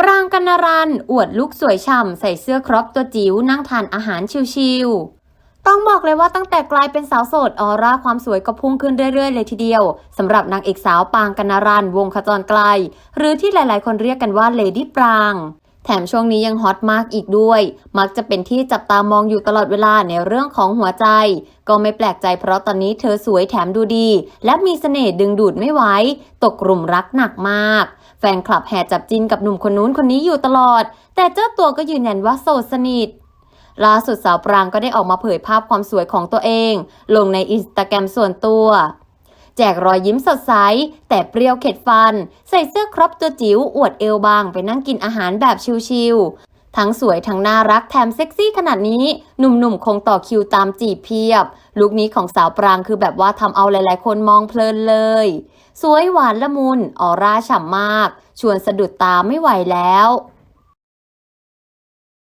ปรางกันารัน อวดลุกสวยฉ่ำใส่เสื้อครอปตัวจิ๋วนั่งทานอาหารชิวๆต้องบอกเลยว่าตั้งแต่กลายเป็นสาวโสดออร่าความสวยก็พุ่งขึ้นเรื่อยๆ เลยทีเดียวสำหรับนางเอกสาวปรางกนารันวงขจรไกล หรือที่หลายๆ คนเรียกกันว่าเลดี้ปราง แถมช่วงนี้ยังฮอตมากอีกด้วย มักจะเป็นที่จับตามองอยู่ตลอดเวลาในเรื่องของหัวใจ ก็ไม่แปลกใจเพราะตอนนี้เธอสวยแถมดูดี และมีเสน่ห์ดึงดูดไม่ไหวตกกลุ่มรักหนักมาก แฟนคลับแห่จับจินกับหนุ่มคนนู้นคนนี้อยู่ตลอด แต่เจ้าตัวก็ยืนยันว่าโสดสนิทล่าสุดสาวปรางก็ได้ออกมาเผยภาพความสวยของตัวเอง ลงในอินสตาแกรมส่วนตัว แจกรอยยิ้มสดใส แต่เปรี้ยวเข็ดฟัน ใส่เสื้อครอปตัวจิ๋วอวดเอวบางไปนั่งกินอาหารแบบชิลๆ ทั้งสวยทั้งน่ารักแถมเซ็กซี่ขนาดนี้ หนุ่มๆ คงต่อคิวตามจีบเพียบ ลุคนี้ของสาวปรางคือแบบว่าทำเอาหลายๆ คนมองเพลินเลย สวยหวานละมุนออร่าฉ่ำมาก ชวนสะดุดตาไม่ไหวแล้ว